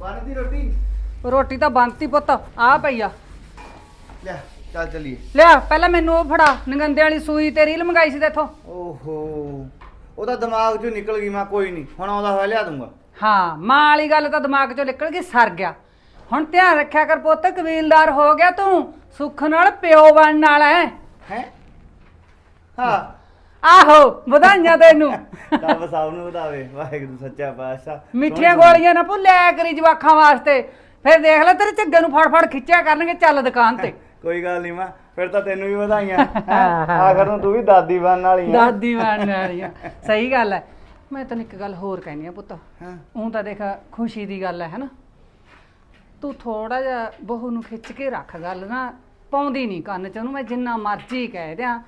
ਬਣਦੀ ਰੋਟੀ। ਰੋਟੀ ਤਾਂ ਬੰਨਤੀ ਪੁੱਤ ਆ ਪਈ ਆ। ਲੈ ਚੱਲ ਚਲੀਏ। ਲਿਆ ਪਹਿਲਾਂ ਮੈਨੂੰ ਉਹ ਫੜਾ ਨਗੰਦੇ ਵਾਲੀ ਸੂਈ ਤੇ ਰੀਲ ਮੰਗਾਈ ਸੀ ਤੇਥੋਂ। ਓਹੋ ਉਹਦਾ ਦਿਮਾਗ ਚੋਂ ਨਿਕਲ ਗਈ ਮੈਂ ਕੋਈ ਨਹੀਂ ਹੁਣ ਆਉਂਦਾ ਹੋਇਆ ਲਿਆ ਦੂੰਗਾ ਹਾਂ ਮਾਂ ਵਾਲੀ ਗੱਲ ਤਾਂ ਦਿਮਾਗ ਚੋਂ ਨਿਕਲ ਗਈ ਸਰ ਗਿਆ। ਹੁਣ ਧਿਆਨ ਰੱਖਿਆ ਕਰ ਪੁੱਤ ਕਬੀਲਦਾਰ ਹੋ ਗਿਆ ਤੂੰ ਸੁੱਖ ਨਾਲ ਪਿਓ ਬਣਨ ਵਾਲਾ ਹੈ। ਹੈ? ਹਾਂ ਆਹੋ ਵਧਾਈਆਂ ਤੈਨੂੰ। ਰੱਬ ਸਭ ਨੂੰ ਵਧਾਵੇ ਵਾਹਿਗੁਰੂ ਸੱਚਾ ਪਾਤਸ਼ਾਹ। ਮਿੱਠੀਆਂ ਗੋਲੀਆਂ ਨਾ ਭੁੱਲਿਆ ਕਰੀ ਜਵਾਖਾਂ ਵਾਸਤੇ। ਫਿਰ ਦੇਖ ਲੈ ਤੇਰੇ ਝੱਗੇ ਨੂੰ ਫੜ ਫੜ ਖਿੱਚਿਆ ਕਰਨਗੇ ਚੱਲ ਦੁਕਾਨ ਤੇ। ਕੋਈ ਗੱਲ ਨਹੀਂ ਮਾਂ ਫਿਰ ਤਾਂ ਤੈਨੂੰ ਵੀ ਵਧਾਈਆਂ? ਆਖਰ ਨੂੰ ਤੂੰ ਵੀ ਦਾਦੀ ਬਣਨ ਵਾਲੀ ਆ। ਦਾਦੀ ਬਣਨ ਵਾਲੀ ਆ। ਸਹੀ ਗੱਲ ਹੈ ਮੈਂ ਤੈਨੂੰ ਇੱਕ ਗੱਲ ਹੋਰ ਕਹਿਣੀ ਆ ਪੁੱਤ। ਹਾਂ। ਉਹ ਤਾਂ ਦੇਖ ਖੁਸ਼ੀ ਦੀ ਗੱਲ ਹੈ ਹੈਨਾ? ਤੂੰ ਥੋੜਾ ਜਿਹਾ ਬਹੂ ਨੂੰ ਖਿੱਚ ਕੇ ਰੱਖ ਗੱਲ ਨਾ। ਪਾਉਂਦੀ ਨਹੀਂ ਕੰਨ ਚ ਉਹਨੂੰ ਮੈਂ ਜਿੰਨਾ ਮਰਜ਼ੀ ਕਹਿ ਦਿਆਂ।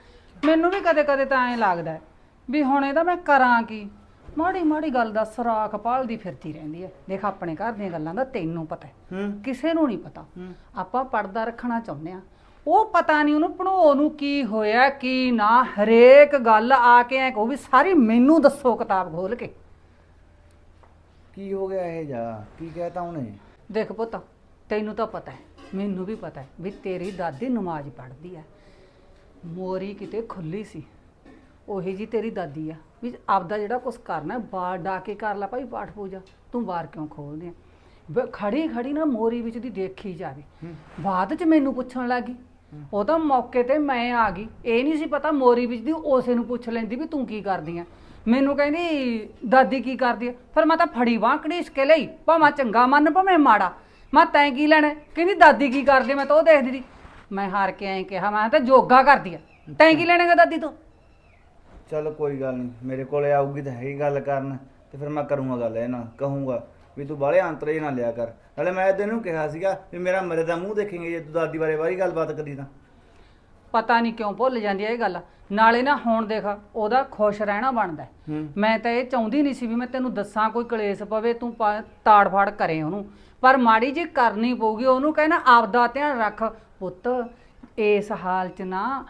ਮੈਨੂੰ ਵੀ ਕਦੇ ਕਦੇ ਤਾਂ ਐਂ ਲੱਗਦਾ ਹੈ ਵੀ ਹੁਣ ਇਹਦਾ ਮੈਂ ਕਰਾਂ ਕੀ? ਮਾੜੀ ਮਾੜੀ ਗੱਲ ਦਾ ਸਰਾਖ ਪਾਲਦੀ ਫਿਰਦੀ ਰਹਿੰਦੀ ਹੈ। ਦੇਖ ਆਪਣੇ ਘਰ ਦੀਆਂ ਗੱਲਾਂ ਦਾ ਤੈਨੂੰ ਪਤਾ ਹੈ। ਹੂੰ। ਕਿਸੇ ਨੂੰ ਨਹੀਂ ਪਤਾ। ਹੂੰ। ਆਪਾਂ ਪਰਦਾ ਰੱਖਣਾ ਚਾਹੁੰਦੇ ਆ ਉਹ ਪਤਾ ਨਹੀਂ ਉਹਨੂੰ ਭਣੋ ਨੂੰ ਕੀ ਹੋਇਆ ਕੀ ਨਾ। ਹਰੇਕ ਗੱਲ ਆ ਕੇ ਐ ਕਹੋ ਵੀ ਸਾਰੀ ਮੈਨੂੰ ਦੱਸੋ ਕਿਤਾਬ ਖੋਲ ਕੇ। ਕੀ ਹੋ ਗਿਆ ਇਹ ਜਾ? ਕੀ ਕਹਿਤਾ ਉਹਨੇ? ਦੇਖ ਪੁੱਤ ਤੈਨੂੰ ਤਾਂ ਪਤਾ ਹੈ। ਮੈਨੂੰ ਵੀ ਪਤਾ ਹੈ ਵੀ ਤੇਰੀ ਦਾਦੀ ਨਮਾਜ਼ ਪੜ੍ਹਦੀ ਹੈ। ਮੋਰੀ ਕਿਤੇ ਖੁੱਲੀ ਸੀ। ਉਹੀ ਜੀ ਤੇਰੀ ਦਾਦੀ ਆ। ਵੀ ਆਪਦਾ ਜਿਹੜਾ ਕੁਝ ਕਰਨਾ ਬਾਹਰ ਡਾ ਕੇ ਕਰ ਲੈ ਭਾਈ ਪਾਠ ਪੂਜਾ। ਤੂੰ ਬਾਹਰ ਕਿਉਂ ਖੋਲਦੇ ਆ? ਖੜੀ ਖੜੀ ਨਾ ਮੋਰੀ ਵਿੱਚ ਦੀ ਦੇਖੀ ਜਾਵੇ। ਬਾਅਦ ਚ ਮੈਨੂੰ ਪੁੱਛਣ ਲੱਗੀ। ਉਹ ਤਾਂ ਮੌਕੇ ਤੇ ਮੈਂ ਆ ਗਈ। ਇਹ ਨਹੀਂ ਸੀ ਪਤਾ ਮੋਰੀ ਵਿੱਚ ਦੀ ਉਸੇ ਨੂੰ ਪੁੱਛ ਲੈਂਦੀ ਵੀ ਤੂੰ ਕੀ ਕਰਦੀ ਆ। ਮੈਨੂੰ ਕਹਿੰਦੀ ਦਾਦੀ ਕੀ ਕਰਦੀ ਆ? ਫਿਰ ਮੈਂ ਤਾਂ ਫੜੀ ਬਾਂਹ ਘੜੀਸ ਕੇ ਲਈ। ਭਾਵੇਂ ਚੰਗਾ ਮੰਨ ਭਾਵੇਂ ਮਾੜਾ। ਮੈਂ ਤੈਂ ਕੀ ਲੈਣਾ? ਕਹਿੰਦੀ ਦਾਦੀ ਕੀ ਕਰਦੀ? ਮੈਂ ਤਾਂ ਉਹ ਦੇਖਦੀ ਸੀ। ਮੈਂ ਹਾਰ ਕੇ ਐਂ ਕਿਹਾ ਮੈਂ ਤਾਂ ਯੋਗਾ ਕਰਦੀ ਆ। ਤੈਂ ਕੀ ਲੈਣਾਗਾ ਦਾਦੀ ਤੋਂ? ਚਲ ਕੋਈ ਗੱਲ ਨਹੀਂ ਮੇਰੇ ਕੋਲੇ ਆਊਗੀ ਤਾਂ ਹੈਗੀ ਗੱਲ ਕਰਨ ਤੇ ਫਿਰ ਮੈਂ ਕਰੂੰਗਾ ਗੱਲ ਇਹ ਨਾਲ ਕਹੂੰਗਾ ਵੀ ਤੂੰ ਬਾਹਲੇ ਅੰਤਰੇ ਨਾ ਲਿਆ ਕਰ। ਨਾਲੇ ਮੈਂ ਤੈਨੂੰ ਕਿਹਾ ਸੀਗਾ ਵੀ ਮੇਰਾ ਮਰੇ ਦਾ ਮੂੰਹ ਦੇਖੇਂਗੇ ਜੇ ਤੂੰ ਦਾਦੀ ਬਾਰੇ ਬਾਰੀ ਗੱਲਬਾਤ ਕਰੀ ਤਾਂ। ਪਤਾ ਨਹੀਂ ਕਿਉਂ ਭੁੱਲ ਜਾਂਦੀ ਹੈ ਇਹ ਗੱਲ। ਨਾਲੇ ਨਾ ਹੁਣ ਦੇਖ ਉਹਦਾ ਖੁਸ਼ ਰਹਿਣਾ ਬਣਦਾ ਹੈ। ਹੂੰ। ਮੈਂ ਤਾਂ ਇਹ ਚਾਹੁੰਦੀ ਨਹੀਂ ਸੀ ਵੀ ਮੈਂ ਤੈਨੂੰ ਦੱਸਾਂ ਕੋਈ ਕਲੇਸ਼ ਪਵੇ ਤੂੰ ਪਾ- ਤਾੜ-ਫਾੜ ਕਰੇ ਉਹਨੂੰ। ਪਰ ਮਾੜੀ ਜੀ ਕਰਨੀ ਪਊਗੀ ਉਹਨੂੰ ਕਹਿਣਾ ਆਪਦਾ ਧਿਆਨ ਰੱਖ ਪੁੱਤ ਇਸ ਹਾਲ 'ਚ ਨਾ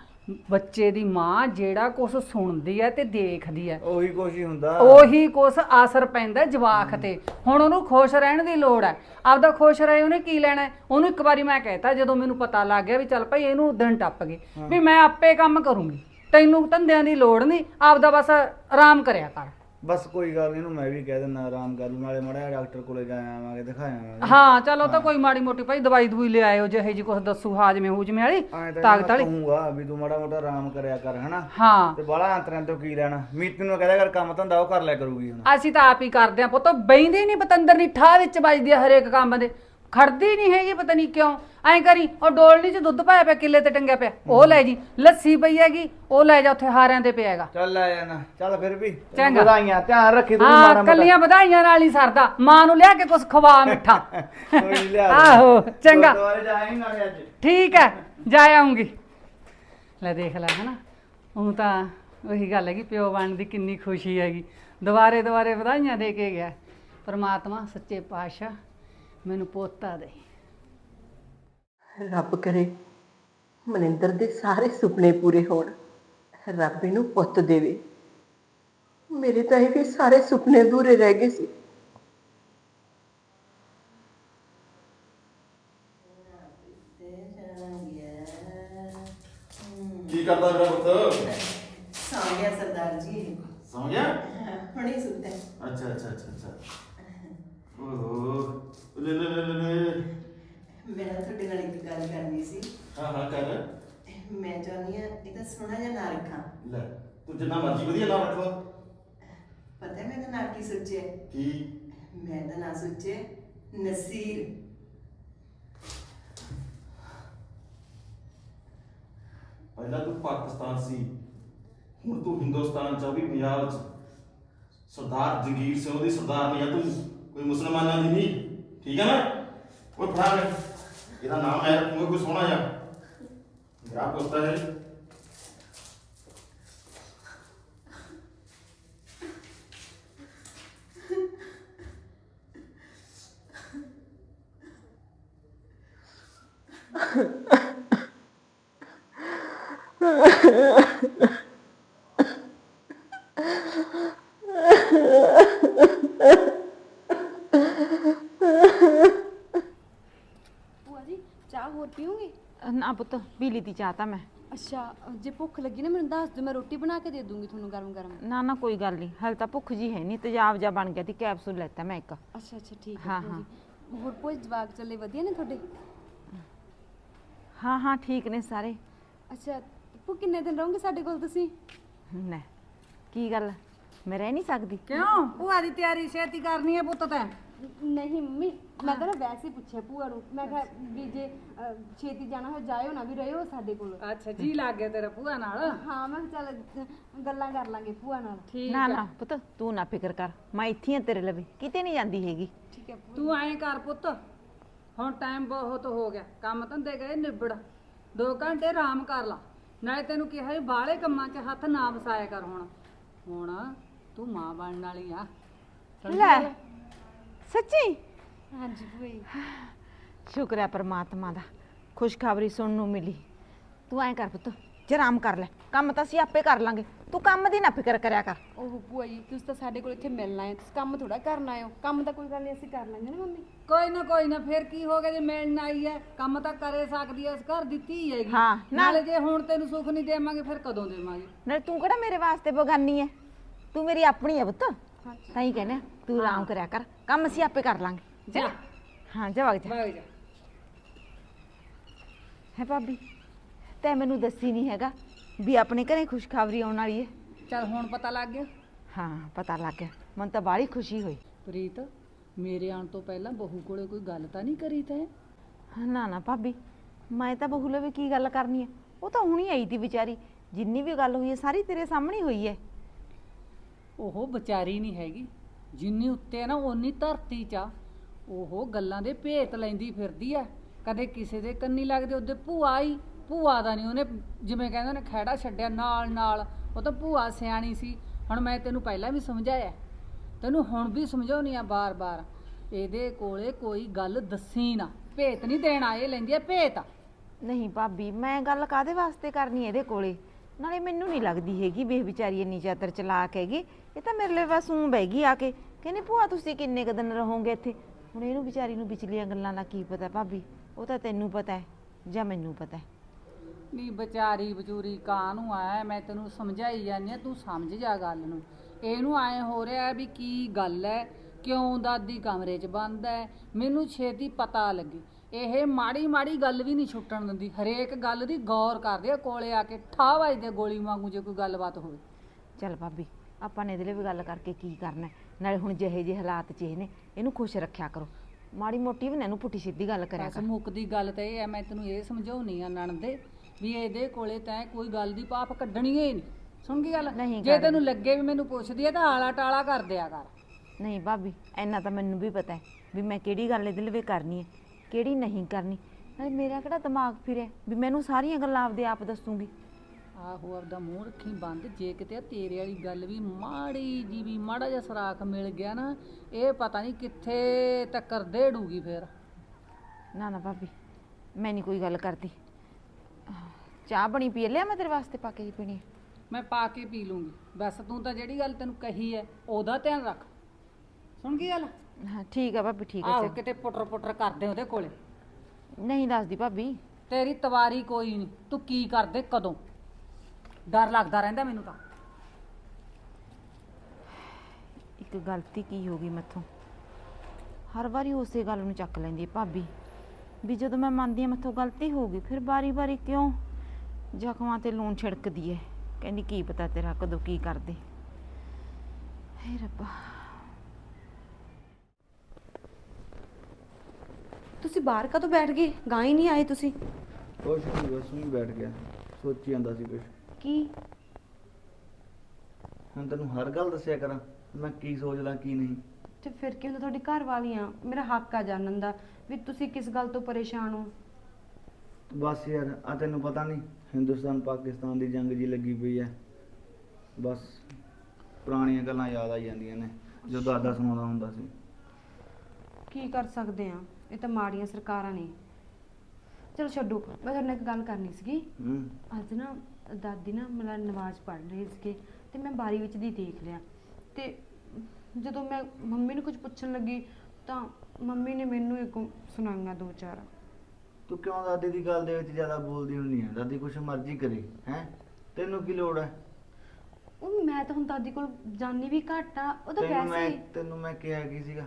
ਬੱਚੇ ਦੀ ਮਾਂ ਜਿਹੜਾ ਕੁਝ ਸੁਣਦੀ ਹੈ ਤੇ ਦੇਖਦੀ ਹੈ। ਉਹੀ ਕੁਛ ਹੀ ਹੁੰਦਾ। ਉਹੀ ਕੁਛ ਆਸਰ ਪੈਂਦਾ ਜਵਾਖ ਤੇ। ਹੁਣ ਉਹਨੂੰ ਖੁਸ਼ ਰਹਿਣ ਦੀ ਲੋੜ ਹੈ। ਆਪਦਾ ਖੁਸ਼ ਰਹੇ ਉਹਨੇ ਕੀ ਲੈਣਾ ਹੈ? ਉਹਨੂੰ ਇੱਕ ਵਾਰੀ ਮੈਂ ਕਹਿਤਾ ਜਦੋਂ ਮੈਨੂੰ ਪਤਾ ਲੱਗ ਗਿਆ ਵੀ ਚੱਲ ਭਾਈ ਇਹਨੂੰ ਦਿਨ ਟੱਪ ਗਏ ਵੀ ਮੈਂ ਆਪੇ ਕੰਮ ਕਰੂੰਗੀ। ਤੈਨੂੰ ਧੰਦਿਆਂ ਦੀ ਲੋੜ ਨਹੀਂ ਆਪਦਾ ਬਸ ਆਰਾਮ ਕਰਿਆ ਕਰ। ਬਸ ਕੋਈ ਗੱਲ ਨਹੀਂ ਇਹਨੂੰ ਮੈਂ ਵੀ ਕਹਿ ਦਿੰਦਾ ਆਰਾਮ ਕਰ ਲੂ ਨਾਲੇ ਮੜਾ ਡਾਕਟਰ ਕੋਲੇ ਜਾ ਆਵਾਂਗੇ ਦਿਖਾਇਆ ਆਵਾਂਗੇ। ਹਾਂ ਚਲੋ ਤਾਂ ਕੋਈ ਮਾੜੀ ਮੋਟੀ ਭਾਈ ਦਵਾਈ ਦਵਾਈ ਲੈ ਆਇਓ ਜਿਹੇ ਜੀ ਕੁਛ ਦੱਸੂ ਹਾਜਮੇ ਹੂਜਮੇ ਵਾਲੀ ਤਾਕਤ ਵਾਲੀ। ਕਹੂੰਗਾ ਵੀ ਤੂੰ ਮਾੜਾ ਮੋਟਾ ਆਰਾਮ ਕਰਿਆ ਕਰ ਹਨਾ? ਹਾਂ। ਤੇ ਬਾਹਲਾ ਅੰਤਰਾਂ ਤੋਂ ਕੀ ਲੈਣਾ ਮੀਤ ਨੂੰ ਕਹਿਆ ਕਰ ਕੰਮ ਧੰਦਾ ਉਹ ਕਰ ਲਿਆ ਕਰੂਗੀ ਹੁਣ। ਅਸੀਂ ਤਾਂ ਆਪ ਹੀ ਕਰਦੇ ਆ ਪੁੱਤ ਬੈਂਦੇ ਨਹੀਂ ਪਤੰਦਰ ਨਹੀਂ ਠਾਹ ਵਿੱਚ ਵੱਜਦੀ ਆ ਹਰੇਕ ਕੰਮ ਦੇ। ਖੜਦੀ ਨਹੀਂ ਹੈਗੀ ਪਤਾ ਨਹੀਂ ਕਿਉਂ। ਐਂ ਕਰੀ ਉਹ ਡੋਲਣੀ ਚ ਦੁੱਧ ਪਾਇਆ ਪਿਆ ਕਿੱਲੇ ਤੇ ਟੰਗਿਆ ਪਿਆ। ਉਹ ਲੈ ਜੀ ਲੱਸੀ ਪਈ ਹੈਗੀ ਉਹ ਲੈ ਜਾ ਉੱਥੇ ਹਾਰਿਆਂ ਤੇ ਪਿਆ ਹੈਗਾ। ਚੱਲ ਆ ਜਾਣਾ। ਚੱਲ ਫਿਰ ਵੀ ਤੈਨੂੰ ਚੰਗਾ। ਵਧਾਈਆਂ ਧਿਆਨ ਰੱਖੀ ਤੂੰ ਮਾੜਾ ਹਾਂ ਕੱਲੀਆਂ ਵਧਾਈਆਂ ਨਾਲ ਹੀ ਸਰਦਾ। ਮਾਂ ਨੂੰ ਲਿਆ ਕੇ ਕੁਝ ਖਵਾ ਮਿੱਠਾ। ਆਹੋ, ਚੰਗਾ। ਨਾਲੇ ਅੱਜ। ਠੀਕ ਹੈ ਜਾ ਆਉਂਗੀ। ਲੈ ਦੇਖ ਲੈ ਹਨਾ। ਉਹ ਤਾਂ ਉਹੀ ਗੱਲ ਹੈਗੀ ਪਿਓ ਬਣਨ ਦੀ ਕਿੰਨੀ ਖੁਸ਼ੀ ਹੈਗੀ। ਦੁਬਾਰੇ ਦੁਬਾਰੇ ਵਧਾਈਆਂ ਦੇ ਕੇ ਗਿਆ। ਪਰਮਾਤਮਾ ਸੱਚੇ ਪਾਤਸ਼ਾਹ। ਮੈਨੂੰ ਪੋਤਾ ਦੇ। ਰੱਬ ਕਰੇ ਮਨਿੰਦਰ ਦੇ ਸਾਰੇ ਸੁਪਨੇ ਪੂਰੇ ਹੋਣ। ਰੱਬ ਇਹਨੂੰ ਪੁੱਤ ਦੇਵੇ। ਮੇਰੇ ਤਾਂ ਇਹ ਵੀ ਸਾਰੇ ਸੁਪਨੇ ਅਧੂਰੇ ਰਹਿ ਗਏ ਸੀ। ਕੀ ਕਰਦਾ ਮੇਰਾ ਪੁੱਤ? ਸੌਂ ਗਿਆ ਸਰਦਾਰ ਜੀ। ਸੌਂ ਗਿਆ? ਹੁਣੇ ਸੁੱਤੇ। ਅੱਛਾ ਅੱਛਾ ਅੱਛਾ ਅੱਛਾ। ਹਾਂ ਹਾਂ ਕਰ। ਮੈਂ ਚਾਹੁੰਦੀ ਆ ਇਹਦਾ ਸੋਹਣਾ ਜਿਹਾ ਨਾਂ ਰੱਖਾਂ। ਲੈ ਤੂੰ ਜਿੰਨਾ ਮਰਜ਼ੀ ਵਧੀਆ ਨਾਮ ਰੱਖ ਲਾ। ਪਤਾ ਹੈ ਮੈਂ ਇਹਦਾ ਨਾਂ ਕੀ ਸੋਚਿਆ? ਕੀ? ਮੈਂ ਇਹਦਾ ਨਾਂ ਸੋਚਿਆ ਨਸੀਰ। ਪਹਿਲਾਂ ਤੂੰ ਪਾਕਿਸਤਾਨ ਸੀ। ਹੁਣ ਤੂੰ ਹਿੰਦੁਸਤਾਨ ਚ ਆ ਵੀ ਪੰਜਾਬ ਚ। ਸਰਦਾਰ ਜਗੀਰ ਸਿੰਘ ਦੀ ਸਰਦਾਰਨੀ ਆ ਤੂੰ। ਕੋਈ ਮੁਸਲਮਾਨਾਂ ਦੀ ਨਹੀਂ। ਠੀਕ ਹੈ ਨਾ? ਉਹ ਲੈ ਇਹਦਾ ਨਾਮ ਹੈ ਰੱਖੂਗਾ ਕੋਈ ਸੋਹਣਾ ਜਿਹਾ। ਮੇਰਾ ਪੁੱਤਰ ਹੈ ਪੁੱਤ ਪੀਲੀ ਤੀ ਚਾਹ ਤਾਂ ਮੈਂ। ਅੱਛਾ ਜੇ ਭੁੱਖ ਲੱਗੀ ਨਾ ਮੈਨੂੰ ਦੱਸ ਦਿਓ ਮੈਂ ਰੋਟੀ ਬਣਾ ਕੇ ਦੇ ਦੂੰਗੀ ਤੁਹਾਨੂੰ ਗਰਮ ਗਰਮ। ਨਾ ਨਾ ਕੋਈ ਗੱਲ ਨਹੀਂ ਹਾਲੇ ਤਾਂ ਭੁੱਖ ਜੀ ਹੈ ਨਹੀਂ ਤੇਜ਼ਾਬ ਜਾ ਬਣ ਗਿਆ ਤੀ ਕੈਪਸੂਲ ਲੈਤਾ ਮੈਂ ਇੱਕ। ਅੱਛਾ ਅੱਛਾ ਠੀਕ ਹਾਂ, ਹੈ ਜੀ ਹੋਰ ਕੋਈ ਜਵਾਕ ਚੱਲੇ ਵਧੀਆ ਨੇ ਤੁਹਾਡੇ? ਹਾਂ ਹਾਂ ਠੀਕ ਨੇ ਸਾਰੇ। ਅੱਛਾ ਭੂ ਕਿੰਨੇ ਦਿਨ ਰਹੋਗੇ ਸਾਡੇ ਕੋਲ ਤੁਸੀਂ? ਨਾ ਕੀ ਗੱਲ ਮੈਂ ਰਹਿ ਨਹੀਂ ਸਕਦੀ। ਕਿਉਂ? ਭੂਆ ਦੀ ਤਿਆਰੀ ਛੇਤੀ ਕਰਨੀ ਹੈ ਪੁੱਤ ਤੈਂ। ਨਹੀਂ ਮੰਮੀ ਮੈਂ ਤਾਂ ਨਾ ਵੈਸੇ ਹੀ ਪੁੱਛਿਆ ਭੂਆ ਨੂੰ। ਮੈਂ ਕਿਹਾ ਵੀ ਜੇ ਛੇਤੀ ਜਾਣਾ ਹੋ ਜਾਇਓ ਨਾ ਵੀ ਰਹਿਓ ਸਾਡੇ ਕੋਲ। ਅੱਛਾ ਜੀ ਲੱਗ ਗਿਆ ਤੇਰਾ ਭੂਆ ਨਾਲ। ਹਾਂ ਮੈਂ ਕਿਹਾ ਚੱਲ ਗੱਲਾਂ ਕਰ ਲਾਂਗੇ ਭੂਆ ਨਾਲ। ਠੀਕ ਨਾ ਨਾ ਪੁੱਤ ਤੂੰ ਨਾ ਫਿਕਰ ਕਰ। ਮੈਂ ਇੱਥੇ ਹਾਂ ਤੇਰੇ ਲਵੇ। ਕਿਤੇ ਨਹੀਂ ਜਾਂਦੀ ਹੈਗੀ। ਠੀਕ ਹੈ ਭੂਆ। ਤੂੰ ਐਂ ਕਰ ਪੁੱਤ। ਹੁਣ ਟਾਈਮ ਬਹੁਤ ਹੋ ਗਿਆ। ਕੰਮ ਧੰਦੇ ਗਏ ਨਿਬੜ। ਦੋ ਘੰਟੇ ਆਰਾਮ ਕਰ ਲਾ। ਨਾਲੇ ਤੈਨੂੰ ਕਿਹਾ ਸੀ ਬਾਹਲੇ ਕੰਮਾਂ 'ਚ ਹੱਥ ਨਾ ਵਸਾਇਆ ਕਰ ਹੁਣ। ਹੁਣ ਤੂੰ ਮਾਂ ਬਣਨ ਵਾਲੀ ਆ। ਲੈ ਸੱਚੀ? ਹਾਂਜੀ ਭੂਆ ਜੀ ਸ਼ੁਕਰ ਹੈ ਪਰਮਾਤਮਾ ਦਾ। ਖੁਸ਼ਖਬਰੀ ਸੁਣਨ ਨੂੰ ਮਿਲੀ। ਤੂੰ ਐਂ ਕਰ ਪੁੱਤ ਜੇ ਆਰਾਮ ਕਰ ਲੈ। ਕੰਮ ਤਾਂ ਅਸੀਂ ਆਪੇ ਕਰ ਲਾਂਗੇ। ਤੂੰ ਕੰਮ ਦੀ ਨਾ ਫਿਕਰ ਕਰਿਆ ਕਰ। ਉਹ ਭੂਆ ਜੀ ਤੁਸੀਂ ਤਾਂ ਸਾਡੇ ਕੋਲ ਇੱਥੇ ਮਿਲਣਾ ਹੈ। ਤੁਸੀਂ ਕੰਮ ਥੋੜਾ ਕਰਨਾ ਆਇਓ ਕੰਮ ਤਾਂ ਕੋਈ ਗੱਲ ਨਹੀਂ ਅਸੀਂ ਕਰ ਲਾਂਗੇ ਨਾ ਮੰਮੀ। ਕੋਈ ਨਾ ਕੋਈ ਨਾ ਫੇਰ ਕੀ ਹੋ ਗਿਆ ਜੇ ਮਿਲਣ ਆਈ ਹੈ? ਕੰਮ ਤਾਂ ਕਰੇ ਸਕਦੀ ਐ ਇਸ ਘਰ ਦੀ ਧੀ ਹੈਗੀ। ਹਾਂ, ਨਾਲ- ਨਾਲੇ ਜੇ ਹੁਣ ਤੈਨੂੰ ਸੁੱਖ ਨਹੀਂ ਦੇਵਾਂਗੇ ਫਿਰ ਕਦੋਂ ਦੇਵਾਂਗੇ? ਨਾਲੇ ਤੂੰ ਕਿਹੜਾ ਮੇਰੇ ਵਾਸਤੇ ਬਗਾਨੀ ਐ ਤੂੰ ਮੇਰੀ ਆਪਣੀ ਐ ਪੁੱਤ। ਤਾਂ ਹੀ ਕਹਿੰਦੇ ਆ, ਤੂੰ ਆਰਾਮ ਕਰਿਆ ਕਰ। ਕੰਮ ਅਸੀਂ ਆਪੇ ਕਰ ਲਾਂਗੇ। ਜਾ। ਹਾਂ ਜਾ ਵਗ ਜਾ। ਭਾਗ ਜਾ। ਹੈ ਭਾਬੀ ਤੈ ਮੈਨੂੰ ਦੱਸੀ ਨਹੀਂ ਹੈਗਾ ਵੀ ਆਪਣੇ ਘਰੇ ਖੁਸ਼ਖਬਰੀ ਆਉਣ ਵਾਲੀ ਹੈ ਚੱਲ ਹੁਣ ਪਤਾ ਲੱਗ ਗਿਆ। ਹਾਂ ਪਤਾ ਲੱਗ ਗਿਆ। ਮਨ ਤਾਂ ਬਾਹਲੀ ਖੁਸ਼ੀ ਹੋਈ। ਪ੍ਰੀਤ ਮੇਰੇ ਆਉਣ ਤੋਂ ਪਹਿਲਾਂ ਬਹੂ ਕੋਲੇ ਕੋਈ ਗੱਲ ਤਾਂ ਨਹੀਂ ਕਰੀ ਤੈਂ? ਨਾ ਨਾ ਭਾਬੀ ਮੈਂ ਤਾਂ ਬਹੂ ਲਵੇ ਕੀ ਗੱਲ ਕਰਨੀ ਹੈ ਉਹ ਤਾਂ ਹੁਣੀ ਆਈ ਤੀ ਵਿਚਾਰੀ। ਜਿੰਨੀ ਵੀ ਗੱਲ ਹੋਈ ਹੈ ਸਾਰੀ ਤੇਰੇ ਸਾਹਮਣੇ ਹੋਈ ਹੈ ਉਹ ਵਿਚਾਰੀ ਨਹੀਂ ਹੈਗੀ। ਜਿੰਨੀ ਉੱਤੇ ਆ ਨਾ ਓਨੀ ਧਰਤੀ 'ਚ ਆ, ਉਹ ਗੱਲਾਂ ਦੇ ਭੇਤ ਲੈਂਦੀ ਫਿਰਦੀ ਆ ਕਦੇ ਕਿਸੇ ਦੇ ਕੰਨੀ ਲੱਗਦੇ, ਉਹਦੇ ਭੂਆ ਆਈ, ਭੂਆ ਦਾ ਨਹੀਂ ਉਹਨੇ ਜਿਵੇਂ ਕਹਿੰਦੇ ਨੇ ਖਹਿੜਾ ਛੱਡਿਆ ਨਾਲ ਨਾਲ, ਉਹ ਤਾਂ ਭੂਆ ਸਿਆਣੀ ਸੀ। ਹੁਣ ਮੈਂ ਤੈਨੂੰ ਪਹਿਲਾਂ ਵੀ ਸਮਝਾਇਆ, ਤੈਨੂੰ ਹੁਣ ਵੀ ਸਮਝਾਉਣੀ ਆ ਬਾਰ-ਬਾਰ, ਇਹਦੇ ਕੋਲੇ ਕੋਈ ਗੱਲ ਦੱਸੀ ਨਾ। ਭੇਤ ਨਹੀਂ ਦੇਣਾ ਇਹ ਲੈਂਦੀ ਆ ਭੇਤ। ਨਹੀਂ ਭਾਬੀ, ਮੈਂ ਗੱਲ ਕਾਦੇ ਵਾਸਤੇ ਕਰਨੀ ਇਹਦੇ ਕੋਲੇ? ਨਾਲੇ ਮੈਨੂੰ ਨਹੀਂ ਲੱਗਦੀ ਹੈਗੀ ਵੀ ਵਿਚਾਰੀ ਇੰਨੀ ਚਾਦਰ ਚਲਾਕ ਹੈਗੀ। ਇਹ ਤਾਂ ਮੇਰੇ ਲਈ ਬਸ ਉਂ ਬਹਿ ਗਈ ਆ ਕੇ। ਕਹਿੰਦੀ ਭੂਆ ਤੁਸੀਂ ਕਿੰਨੇ ਕੁ ਦਿਨ ਰਹੋਗੇ ਇੱਥੇ? ਹੁਣ ਇਹਨੂੰ ਵਿਚਾਰੀ ਨੂੰ ਵਿਚਲੀਆਂ ਗੱਲਾਂ ਦਾ ਕੀ ਪਤਾ ਭਾਬੀ? ਉਹ ਤਾਂ ਤੈਨੂੰ ਪਤਾ ਹੈ ਜਾਂ ਮੈਨੂੰ ਪਤਾ ਹੈ। ਨਹੀਂ ਵਿਚਾਰੀ ਬਚੂਰੀ ਕਾਹਨੂੰ ਆਇਆ ਮੈਂ ਤੈਨੂੰ ਸਮਝਾਈ ਜਾਂਦੀ ਆ ਤੂੰ ਸਮਝ ਜਾ ਗੱਲ ਨੂੰ। ਇਹਨੂੰ ਐ ਹੋ ਰਿਹਾ ਵੀ ਕੀ ਗੱਲ ਹੈ ਕਿਉਂ ਦਾਦੀ ਕਮਰੇ 'ਚ ਬੰਦ ਹੈ ਮੈਨੂੰ ਛੇਤੀ ਪਤਾ ਲੱਗੇ। ਇਹ ਮਾੜੀ ਮਾੜੀ ਗੱਲ ਵੀ ਨਹੀਂ ਛੁੱਟਣ ਦਿੰਦੀ ਹਰੇਕ ਗੱਲ ਦੀ ਗੌਰ ਕਰਦੇ ਆ ਕੋਲੇ ਆ ਕੇ ਠਾ ਵੱਜਦੇ ਗੋਲੀ ਵਾਂਗੂ ਜੇ ਕੋਈ ਗੱਲਬਾਤ ਹੋਵੇ। ਚੱਲ ਭਾਬੀ ਆਪਾਂ ਨੇ ਇਹਦੇ ਲਈ ਵੀ ਗੱਲ ਕਰਕੇ ਕੀ ਕਰਨਾ ਹੈ? ਨਾਲੇ ਹੁਣ ਜਿਹੇ ਜਿਹੇ ਹਾਲਾਤ 'ਚ ਇਹ ਨੇ ਇਹਨੂੰ ਖੁਸ਼ ਰੱਖਿਆ ਕਰੋ। ਮਾੜੀ ਮੋਟੀ ਵੀ ਨਾ ਇਹਨੂੰ ਪੁੱਠੀ ਸਿੱਧੀ ਗੱਲ ਕਰਿਆ ਬਸ ਕਰ। ਮੁੱਕਦੀ ਗੱਲ ਤਾਂ ਇਹ ਹੈ ਮੈਂ ਤੈਨੂੰ ਇਹ ਸਮਝਾਉਣੀ ਆ ਨਣਦੇ ਵੀ ਇਹਦੇ ਕੋਲੇ ਤੈਂ ਕੋਈ ਗੱਲ ਦੀ ਪਾਪ ਕੱਢਣੀ ਹੀ ਨਹੀਂ। ਸੁਣ ਗਈ ਗੱਲ? ਨਹੀਂ ਜੇ। ਤੈਨੂੰ ਲੱਗੇ ਵੀ ਮੈਨੂੰ ਪੁੱਛਦੀ ਹੈ ਤਾਂ ਆਲਾ ਟਾਲਾ ਕਰ ਦਿਆ ਕਰ। ਨਹੀਂ ਭਾਬੀ ਇੰਨਾ ਤਾਂ ਮੈਨੂੰ ਵੀ ਪਤਾ ਹੈ ਵੀ ਮੈਂ ਕਿਹੜੀ ਗੱਲ ਇਹਦੇ ਲਈ ਕਰਨੀ ਹੈ ਕਿਹੜੀ ਨਹੀਂ ਕਰਨੀ। ਨਾਲੇ ਮੇਰਾ ਕਿਹੜਾ ਦਿਮਾਗ ਫਿਰਿਆ ਵੀ ਮੈਨੂੰ ਸਾਰੀਆਂ ਗੱਲਾਂ ਆਪਦੇ ਆਪ ਦੱਸੂਗੀ। ਆਹੋ ਆਪਦਾ ਮੂੰਹ ਰੱਖੀ ਬੰਦ ਜੇ ਕਿਤੇ ਤੇਰੇ ਵਾਲੀ ਗੱਲ ਵੀ ਮਾੜੀ ਜੀ ਵੀ ਮਾੜਾ ਜਿਹਾ ਸਰਾਖ ਮਿਲ ਗਿਆ ਨਾ ਇਹ ਪਤਾ ਨਹੀਂ ਕਿੱਥੇ ਟੱਕਰ ਦੇੜੂਗੀ ਫੇਰ। ਨਾ ਨਾ ਭਾਬੀ ਮੈਂ ਨਹੀਂ ਕੋਈ ਗੱਲ ਕਰਦੀ। ਚਾਹ ਬਣੀ ਪੀ ਲਿਆ ਮੈਂ ਤੇਰੇ ਵਾਸਤੇ ਪਾ ਕੇ ਹੀ ਪੀਣੀ ਹੈ। ਮੈਂ ਪਾ ਕੇ ਪੀ ਲੂੰਗੀ। ਬਸ ਤੂੰ ਤਾਂ ਜਿਹੜੀ ਗੱਲ ਤੈਨੂੰ ਕਹੀ ਹੈ ਉਹਦਾ ਧਿਆਨ ਰੱਖ। ਸੁਣ ਗਈ ਗੱਲ? ਹਾਂ ਠੀਕ ਆ ਭਾਬੀ ਠੀਕ ਆ ਆਹੋ ਕਿਤੇ ਪੁੱਟਰ ਪੁੱਟਰ ਕਰਦੇ ਉਹਦੇ ਕੋਲੇ। ਨਹੀਂ ਦੱਸਦੀ ਭਾਬੀ। ਤੇਰੀ ਤਵਾਰੀ ਕੋਈ ਨਹੀਂ ਤੂੰ ਕੀ ਕਰਦੇ ਕਦੋਂ? ਡਰ ਲੱਗਦਾ ਰਹਿੰਦਾ ਮੈਨੂੰ ਤਾਂ। ਇੱਕ ਗਲਤੀ ਕੀ ਹੋ ਗਈ ਮੈਥੋਂ? ਹਰ ਵਾਰੀ ਉਸੇ ਗੱਲ ਨੂੰ ਚੱਕ ਲੈਂਦੀ ਹੈ ਭਾਬੀ। ਵੀ ਜਦੋਂ ਮੈਂ ਮੰਨਦੀ ਹਾਂ ਮੈਥੋਂ ਗਲਤੀ ਹੋ ਗਈ ਫਿਰ ਬਾਰੀ-ਬਾਰੀ ਕਿਉਂ ਜ਼ਖਮਾਂ ਤੇ ਲੂਣ ਛਿੜਕਦੀ ਹੈ? ਕਹਿੰਦੀ ਕੀ ਪਤਾ ਤੇਰਾ ਕਦੋਂ ਕੀ ਕਰਦੇ? ਹੇ ਰੱਬਾ। ਤੁਸੀਂ ਬਾਹਰ ਕਦੋਂ ਬੈਠ ਗਏ? ਗਾਂ ਹੀ ਨਹੀਂ ਆਏ ਤੁਸੀਂ। ਕੁਛ ਨਹੀਂ ਬਸ ਮੈਂ ਬੈਠ ਗਿਆ। ਸੋਚੀ ਜਾਂਦਾ ਸੀ ਕੁਛ। ਕੀ? ਹੁਣ ਤੈਨੂੰ ਹਰ ਗੱਲ ਦੱਸਿਆ ਕਰਾਂ ਮੈਂ ਕੀ ਸੋਚਦਾ ਕੀ ਨਹੀਂ। ਤੇ ਫਿਰ ਕੀ ਹੁੰਦਾ ਤੁਹਾਡੀ ਘਰ ਵਾਲੀਆਂ? ਮੇਰਾ ਹੱਕ ਆ ਜਾਣਨ ਦਾ ਵੀ ਤੁਸੀਂ ਕਿਸ ਗੱਲ ਤੋਂ ਪਰੇਸ਼ਾਨ ਹੋ? ਬਸ ਯਾਰ ਆ ਤੈਨੂੰ ਪਤਾ ਨਹੀਂ ਹਿੰਦੁਸਤਾਨ ਪਾਕਿਸਤਾਨ ਦੀ ਜੰਗ ਜੀ ਲੱਗੀ ਪਈ ਹੈ ਬਸ ਪੁਰਾਣੀਆਂ ਗੱਲਾਂ ਯਾਦ ਆਈ ਜਾਂਦੀਆਂ ਨੇ ਜੋ ਦਾਦਾ ਸੁਣਾਉਂਦਾ ਹੁੰਦਾ ਸੀ। ਕੀ ਕਰ ਸਕਦੇ ਆ? ਇਹ ਤਾਂ ਮਾੜੀਆਂ ਸਰਕਾਰਾਂ ਨੇ। ਚਲੋ ਛੱਡੋ ਮੈਂ ਤੁਹਾਡੇ ਨਾਲ ਇੱਕ ਗੱਲ ਕਰਨੀ ਸੀਗੀ। ਹੂੰ। ਅੱਜ ਨਾ ਦਾਦੀ ਨਾ ਮੇਰਾ ਨਮਾਜ਼ ਪੜ੍ਹ ਰਹੇ ਸੀਗੇ ਤੇ ਮੈਂ ਬਾਰੀ ਵਿੱਚ ਦੀ ਦੇਖ ਲਿਆ। ਤੇ ਜਦੋਂ ਮੈਂ ਮੰਮੀ ਨੂੰ ਕੁਝ ਪੁੱਛਣ ਲੱਗੀ ਤਾਂ ਮੰਮੀ ਨੇ ਮੈਨੂੰ ਇੱਕ ਸੁਣਾਈਆਂ ਦੋ ਚਾਰ। ਤੂੰ ਕਿਉਂ ਦਾਦੀ ਦੀ ਗੱਲ ਦੇ ਵਿੱਚ ਜ਼ਿਆਦਾ ਬੋਲਦੀ ਹੁੰਦੀ ਹੈ ਦਾਦੀ ਕੁਛ ਮਰਜ਼ੀ ਕਰੇ ਹੈ? ਤੈਨੂੰ ਕੀ ਲੋੜ ਹੈ ਉਹ ਮੈਂ ਤਾਂ ਹੁਣ ਦਾਦੀ ਕੋਲ ਜਾਣੀ ਵੀ ਘੱਟ ਆ ਉਹ ਤਾਂ ਤੈਨੂੰ ਵੈਸੇ ਮੈਂ ਹੀ। ਤੈਨੂੰ ਮੈਂ ਕਿਹਾ ਕੀ ਸੀਗਾ?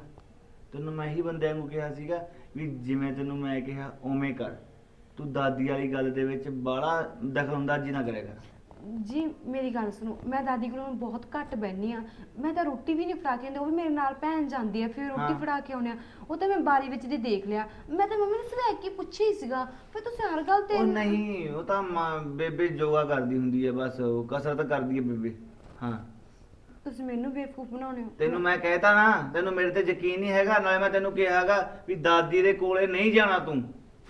ਤੈਨੂੰ ਮੈਂ ਹੀ ਬੰਦਿਆਂ ਨੂੰ ਕਿਹਾ ਸੀਗਾ ਵੀ ਜਿਵੇਂ ਤੈਨੂੰ ਮੈਂ ਕਿਹਾ ਉਵੇਂ ਕਰ। ਤੂੰ ਦਾਦੀ ਵਾਲੀ ਗੱਲ ਦੇ ਵਿੱਚ ਬਾਹਲਾ ਦਖਲਅੰਦਾਜ਼ੀ ਨਾ ਕਰਿਆ ਕਰ। ਜੀ ਮੇਰੀ ਗੱਲ ਸੁਣੋ ਮੈਂ ਦਾਦੀ ਕੋਲ ਬਹੁਤ ਘੱਟ ਬੈਠੀ ਆ। ਮੈਂ ਤਾਂ ਰੋਟੀ ਵੀ ਨਹੀਂ ਫੜਾ ਕੇ ਆਉਂਦੀ ਉਹ ਵੀ ਮੇਰੇ ਨਾਲ ਭੈਣ ਜਾਂਦੀ ਆ ਫਿਰ ਰੋਟੀ ਹਾਂ। ਫੜਾ ਕੇ ਆਉਂਦੇ ਆ। ਉਹ ਤਾਂ ਮੈਂ ਬਾਰੀ ਵਿੱਚ ਦੀ ਦੇਖ ਲਿਆ। ਮੈਂ ਤਾਂ ਮੰਮੀ ਨੂੰ ਸਵੈਕ ਕੇ ਪੁੱਛਿਆ ਹੀ ਸੀਗਾ ਫਿਰ ਤੁਸੀਂ ਹਰ ਗੱਲ ਤੇ ਉਹ ਨਹੀਂ ਉਹ ਤਾਂ ਮਾਂ- ਬੇਬੇ ਯੋਗਾ ਕਰਦੀ ਹੁੰਦੀ ਹੈ ਬਸ ਉਹ ਕਸਰਤ ਕਰਦੀ ਹੈ ਬੇਬੇ ਹਾਂ। ਤੁਸੀਂ ਮੈਨੂੰ ਬੇਵਕੂਫ ਬਣਾਉਣੇ ਹੋ। ਤੈਨੂੰ ਮੈਂ ਕਹਿਤਾ ਨਾ ਤੈਨੂੰ ਮੇਰੇ ਤੇ ਯਕੀਨ ਨਹੀਂ ਹੈਗਾ ਨਾਲੇ ਮੈਂ ਤੈਨੂੰ ਕਿਹਾਗਾ ਵੀ ਦਾਦੀ ਦੇ ਕੋਲੇ ਨਹੀਂ ਜਾਣਾ ਤੂੰ।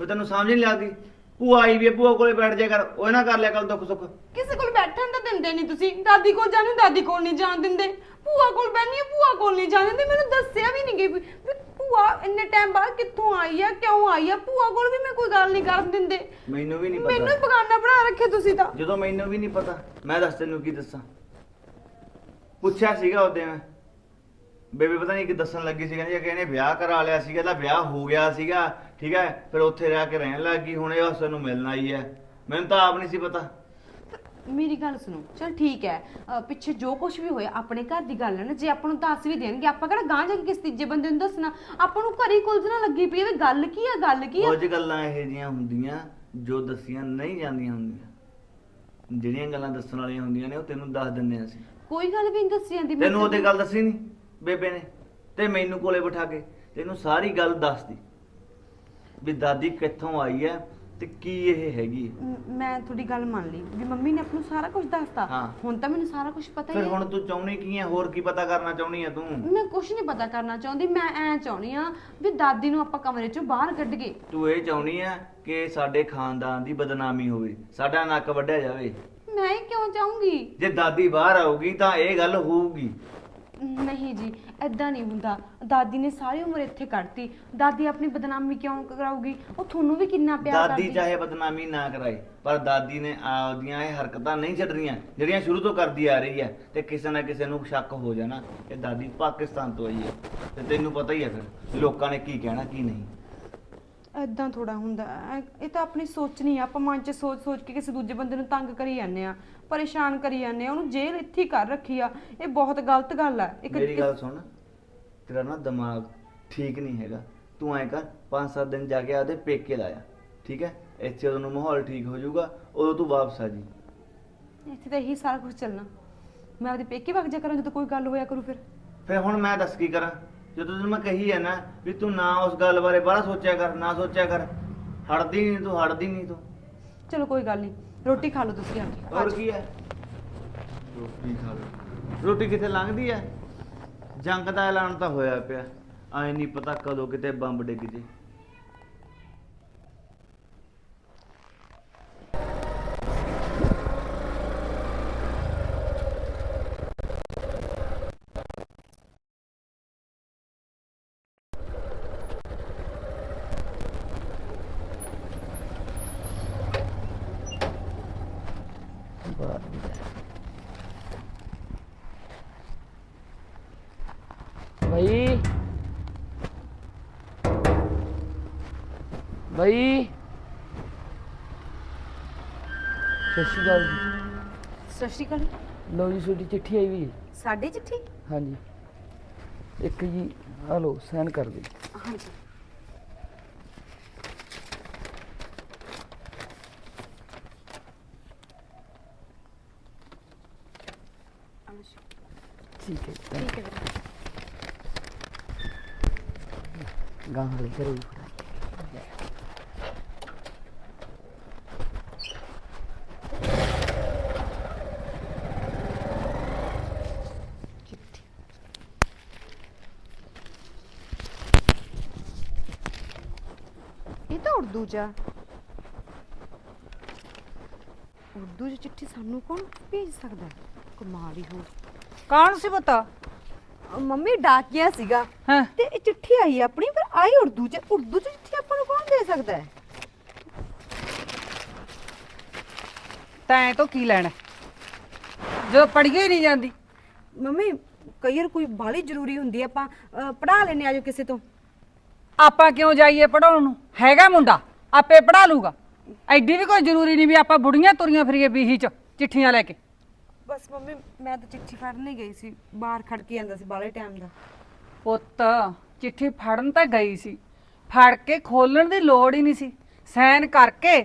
ਫਿਰ ਤੈਨੂੰ ਸਮਝ ਨਹੀਂ ਲੱਗਦੀ। ਭੂਆ ਆਈ ਵੀ ਹੈ, ਭੂਆ ਕੋਲੇ ਬੈਠ ਜਾ ਕਰ ਉਹ ਨਾ ਕਰ ਲਿਆ ਕਰ ਦੁੱਖ ਸੁੱਖ। ਕਿਸੇ ਕੋਲ ਬੈਠਣ ਤਾਂ ਦਿੰਦੇ ਨਹੀਂ ਤੁਸੀਂ। ਦਾਦੀ ਕੋਲ ਜਾਣੀ ਦਾਦੀ ਕੋਲ ਨਹੀਂ ਜਾਣ ਦਿੰਦੇ। ਭੂਆ ਕੋਲ ਬੈਣੀ ਆ ਭੂਆ ਕੋਲ ਨਹੀਂ ਜਾਣ ਦਿੰਦੇ। ਮੈਨੂੰ ਦੱਸਿਆ ਵੀ ਨਹੀਂ ਗਈ ਵੀ ਭੂਆ ਇੰਨੇ ਟਾਈਮ ਬਾਅਦ ਕਿੱਥੋਂ ਆਈ ਆ ਕਿਉਂ ਆਈ ਆ? ਭੂਆ ਕੋਲ ਵੀ ਮੈਂ ਕੋਈ ਗੱਲ ਨਹੀਂ ਕਰਨ ਦਿੰਦੇ। ਮੈਨੂੰ ਵੀ ਨਹੀਂ ਮੈਨੂੰ ਹੀ ਪਤਾ ਬਗਾਨਾ ਬਣਾ ਰੱਖਿਆ ਤੁਸੀਂ ਤਾਂ। ਜਦੋਂ ਮੈਨੂੰ ਵੀ ਨਹੀਂ ਪਤਾ ਮੈਂ ਦੱਸ ਤੈਨੂੰ ਕੀ ਦੱਸਾਂ। ਪੁੱਛਿਆ ਸੀਗਾ ਉਹਦੇ ਮੈਂ। ਬੇਬੇ ਪਤਾ ਨਹੀਂ ਕਿ ਦੱਸਣ ਲੱਗੀ ਸੀ ਕਹਿੰਦੀ ਕਿ ਇਹਨੇ ਵਿਆਹ ਕਰਾ ਲਿਆ ਸੀਗਾ ਇਹਦਾ ਵਿਆਹ ਹੋ ਗਿਆ ਸੀਗਾ। ਠੀਕ ਹੈ? ਫਿਰ ਉੱਥੇ ਰਹਿ ਕੇ ਰਹਿਣ ਲੱਗ ਗਈ ਹੁਣ ਇਹ ਉਸ ਨੂੰ ਮਿਲਣ ਆਈ ਹੈ। ਮੈਨੂੰ ਤਾਂ ਆਪ ਨਹੀਂ ਸੀ ਪਤਾ। ਮੇਰੀ ਗੱਲ ਸੁਣੋ ਚਲ ਠੀਕ ਹੈ। ਅਹ ਪਿੱਛੇ ਜੋ ਕੁਝ ਵੀ ਹੋਇਆ ਆਪਣੇ ਘਰ ਦੀ ਗੱਲ ਹੈ ਨਾ ਜੇ ਆਪਾਂ ਨੂੰ ਦੱਸ ਵੀ ਦੇਣਗੇ ਆਪਾਂ ਕਿਹੜਾ ਗਾਂ ਜਾ ਕੇ ਕਿਸੇ ਤੀਜੇ ਬੰਦੇ ਨੂੰ ਦੱਸਣਾ? ਆਪਾਂ ਨੂੰ ਘਰੇ ਕੁਲਝਣਾ ਲੱਗੀ ਪਈ ਵੀ ਗੱਲ ਕੀ ਆ ਗੱਲ ਕੀ ਆ? ਕੁਝ ਗੱਲਾਂ ਇਹੋ ਜਿਹੀਆਂ ਹੁੰਦੀਆਂ ਜੋ ਦੱਸੀਆਂ ਨਹੀਂ ਜਾਂਦੀਆਂ ਹੁੰਦੀਆਂ। ਜਿਹੜੀਆਂ ਗੱਲਾਂ ਦੱਸਣ ਵਾਲੀਆਂ ਹੁੰਦੀਆਂ ਨੇ ਉਹ ਤੈਨੂੰ ਦੱਸ ਦਿੰਦੇ ਹਾਂ ਅਸੀਂ। ਕੋਈ ਗੱਲ ਵੀ ਨਹੀਂ ਦੱਸੀ ਜਾਂਦੀ ਮੈਂ ਤੈਨੂੰ ਉਹਦੇ ਗੱਲ ਦੱਸੀ ਨਹੀਂ ਬੇਬੇ ਨੇ। ਤੇ ਮੈਨੂੰ ਕੋਲੇ ਬਿਠਾ ਕੇ ਤੈਨੂੰ ਸਾਰੀ ਗੱਲ ਦੱਸਦੀ। ਵੀ ਦਾਦੀ ਕਿੱਥੋਂ ਆਈ ਹੈ ਤੇ ਕੀ ਇਹ ਹੈਗੀ? ਹੈ। ਮ- ਮੈਂ ਤੁਹਾਡੀ ਗੱਲ ਮੰਨ ਲਈ ਵੀ ਮੰਮੀ ਨੇ ਆਪ ਨੂੰ ਸਾਰਾ ਕੁਝ ਦੱਸਤਾ। ਹਾਂ। ਹੁਣ ਤਾਂ ਮੈਨੂੰ ਸਾਰਾ ਕੁਝ ਪਤਾ ਹੀ ਫਿਰ ਹੈ। ਹੁਣ ਤੂੰ ਚਾਹੁੰਦੀ ਕੀ ਹੈ? ਹੋਰ ਕੀ ਪਤਾ ਕਰਨਾ ਚਾਹੁੰਦੀ ਹੈ ਤੂੰ? ਮੈਂ ਕੁਝ ਨਹੀਂ ਪਤਾ ਕਰਨਾ ਚਾਹੁੰਦੀ ਮੈਂ ਐ ਚਾਹੁੰਦੀ ਆ ਵੀ ਦਾਦੀ ਨੂੰ ਆਪਾਂ ਕਮਰੇ ਚੋਂ ਬਾਹਰ ਕੱਢ ਗਏ ਤੂੰ ਇਹ ਚਾਹੁੰਦੀ ਹੈ ਕਿ ਸਾਡੇ ਖਾਨਦਾਨ ਦੀ ਬਦਨਾਮੀ ਹੋਵੇ ਸਾਡਾ ਨੱਕ ਵੱਢਿਆ ਜਾਵੇ? ਮੈਂ ਹੀ ਕਿਉਂ ਚਾਹੂੰਗੀ? ਜੇ ਦਾਦੀ ਬਾਹਰ ਆਊਗੀ ਤਾਂ ਇਹ ਗੱਲ ਹੋਊਗੀ। ਨਹੀਂ ਜੀ ਐਦਾਂ ਨਹੀਂ ਹੁੰਦਾ। ਦਾਦੀ ਨੇ ਸਾਰੀ ਉਮਰ ਇੱਥੇ ਕੱਢਤੀ ਦਾਦੀ ਆਪਣੀ ਬਦਨਾਮੀ ਕਿਉਂ ਕਰਾਊਗੀ? ਉਹ ਤੁਹਾਨੂੰ ਵੀ ਕਿੰਨਾ ਪਿਆਰ ਦਾਦੀ ਕਰਦੀ। ਚਾਹੇ ਬਦਨਾਮੀ ਨਾ ਕਰਾਏ ਪਰ ਦਾਦੀ ਨੇ ਆਪਦੀਆਂ ਇਹ ਹਰਕਤਾਂ ਨਹੀਂ ਛੱਡਣੀਆਂ ਜਿਹੜੀਆਂ ਸ਼ੁਰੂ ਤੋਂ ਕਰਦੀ ਆ ਰਹੀ ਹੈ ਤੇ ਕਿਸੇ ਨਾ ਕਿਸੇ ਨੂੰ ਸ਼ੱਕ ਹੋ ਜਾਣਾ ਕਿ ਦਾਦੀ ਪਾਕਿਸਤਾਨ ਤੋਂ ਆਈ ਹੈ ਤੇ ਤੈਨੂੰ ਪਤਾ ਹੀ ਹੈ ਫਿਰ ਲੋਕਾਂ ਨੇ ਕੀ ਕਹਿਣਾ ਕੀ ਨਹੀਂ। ਐਦਾਂ ਥੋੜਾ ਹੁੰਦਾ ਐ- ਇਹ ਤਾਂ ਆਪਣੀ ਸੋਚਣੀ ਆ ਆਪਾਂ ਮਨ 'ਚ ਸੋਚ ਸੋਚ ਕੇ ਕਿਸੇ ਦੂਜੇ ਬੰਦੇ ਨੂੰ ਤੰਗ ਕਰੀ ਜਾਂਦੇ ਆ ਪਰੇਸ਼ਾਨ ਕਰੀ ਜਾਂਦੇ ਆ ਉਹਨੂੰ ਜੇਲ੍ਹ ਇੱਥੇ ਹੀ ਕਰ ਰੱਖੀ ਆ। ਇਹ ਬਹੁਤ ਗਲਤ ਗੱਲ ਆ। ਇੱਕ ਮੇਰੀ ਗੱਲ ਸੁਣ ਤੇਰਾ ਨਾ ਦਿਮਾਗ ਠੀਕ ਨਹੀਂ ਹੈਗਾ। ਤੂੰ ਐ ਕਰ 5-7 ਦਿਨ ਜਾ ਕੇ ਆਦੇ ਪੇਕੇ ਲਾਇਆ ਠੀਕ ਹੈ? ਇੱਥੇ ਉਹਨੂੰ ਮਾਹੌਲ ਠੀਕ ਹੋ ਜਾਊਗਾ ਉਦੋਂ ਤੂੰ ਵਾਪਸ ਆ ਜੀ। ਇੱਥੇ ਤਾਂ ਇਹੀ ਸਾਰਾ ਕੁਝ ਚੱਲਣਾ। ਮੈਂ ਆਪਦੇ ਪੇਕੇ ਵਗ ਜਾ ਕਰਾਂ ਜਦੋਂ ਕੋਈ ਗੱਲ ਹੋਇਆ ਕਰੂ ਫਿਰ। ਫਿਰ ਹੁਣ ਮੈਂ ਦੱਸ ਕੀ ਕਰਾਂ? ਜਦੋਂ ਤੈਨੂੰ ਮੈਂ ਕਹੀ ਹੈ ਨਾ ਵੀ ਤੂੰ ਨਾ ਉਸ ਗੱਲ ਬਾਰੇ ਬੜਾ ਸੋਚਿਆ ਕਰ ਨਾ ਸੋਚਿਆ ਕਰ ਹਟਦੀ ਨਹੀਂ ਤੂੰ ਹਟਦੀ ਨਹੀਂ ਤੂੰ। ਚਲੋ ਕੋਈ ਗੱਲ ਨਹੀਂ ਰੋਟੀ ਖਾ ਲਓ ਤੁਸੀਂ ਕੇ ਹੋਰ ਕੀ ਹੈ ਰੋਟੀ ਖਾ ਲਓ। ਰੋਟੀ ਕਿੱਥੇ ਲੰਘਦੀ ਹੈ ਜੰਗ ਦਾ ਐਲਾਨ ਤਾਂ ਹੋਇਆ ਪਿਆ। ਐ ਨਹੀਂ ਪਤਾ ਕਦੋਂ ਕਿਤੇ ਬੰਬ ਡਿੱਗ ਜੇ ਬਈ ਬਈ ਸਤਿ ਸ਼੍ਰੀ ਅਕਾਲ ਜੀ ਸਤਿ ਸ਼੍ਰੀ ਅਕਾਲ ਲਓ ਜੀ ਤੁਹਾਡੀ ਚਿੱਠੀ ਆਈ ਵੀ ਹੈ ਸਾਡੇ ਚਿੱਠੀ? ਹਾਂਜੀ। ਇੱਕ ਜੀ ਆ ਲਓ ਸਾਈਨ ਕਰ ਦਿਓ ਹਾਂਜੀ। ਠੀਕ ਹੈ ਠੀਕ ਹੈ ਵੀਰੇ। ਗਾਂ ਵਾਲੇ ਕਰੋ ਜੀ ਇਹ ਤਾਂ ਉਰਦੂ ਚ ਚਿੱਠੀ ਸਾਨੂੰ ਕੌਣ ਭੇਜ ਸਕਦਾ? ਹੈ? ਕਮਾਲ ਹੀ ਹੋ ਕੌਣ ਸੀ ਪਤਾ? ਮੰਮੀ ਡਾਕਿਆ ਸੀਗਾ। ਹਾਂ। ਤੇ ਇਹ ਚਿੱਠੀ ਆਈ ਆਪਣੀ ਪਰ ਆਈ ਉਰਦੂ ਚ। ਉਰਦੂ ਚ ਚਿੱਠੀ ਆਪਾਂ ਨੂੰ ਕੌਣ ਦੇ ਸਕਦਾ ਹੈ? ਤੈਂ ਤੋਂ ਕੀ ਲੈਣਾ? ਜੋ ਪੜ੍ਹੀ ਹੀ ਨਹੀਂ ਜਾਂਦੀ। ਮੰਮੀ ਕਈ ਵਾਰ ਕੋਈ ਬਾਲੀ ਜ਼ਰੂਰੀ ਹੁੰਦੀ ਹੈ ਆਪਾਂ ਪੜਾ ਲੈਨੇ ਆਜੋ ਕਿਸੇ ਤੋਂ। ਆਪਾਂ ਕਿਉਂ ਜਾਈਏ ਪੜਾਉਣ ਨੂੰ? ਹੈਗਾ ਮੁੰਡਾ। ਆਪੇ ਪੜਾ ਲੂਗਾ। ਐਡੀ ਵੀ ਕੋਈ ਜ਼ਰੂਰੀ ਨਹੀਂ ਵੀ ਆਪਾਂ ਬੁੜੀਆਂ ਤੁਰੀਆਂ ਫਿਰੀਏ ਬੀਹੀ ਚ ਚਿੱਠੀਆਂ ਲੈ ਕੇ। ਬਸ ਮੰਮੀ ਮੈਂ ਤਾਂ ਚਿੱਠੀ ਫੜਨ ਹੀ ਗਈ ਸੀ। ਬਾਹਰ ਖੜ ਕੇ ਜਾਂਦਾ ਸੀ ਬਾਲੇ ਟਾਈਮ ਦਾ। ਪੁੱਤ ਚਿੱਠੀ ਫੜਨ ਤਾਂ ਗਈ ਸੀ। ਫੜ ਕੇ ਖੋਲਣ ਦੀ ਲੋੜ ਹੀ ਨਹੀਂ ਸੀ। ਸਾਈਨ ਕਰਕੇ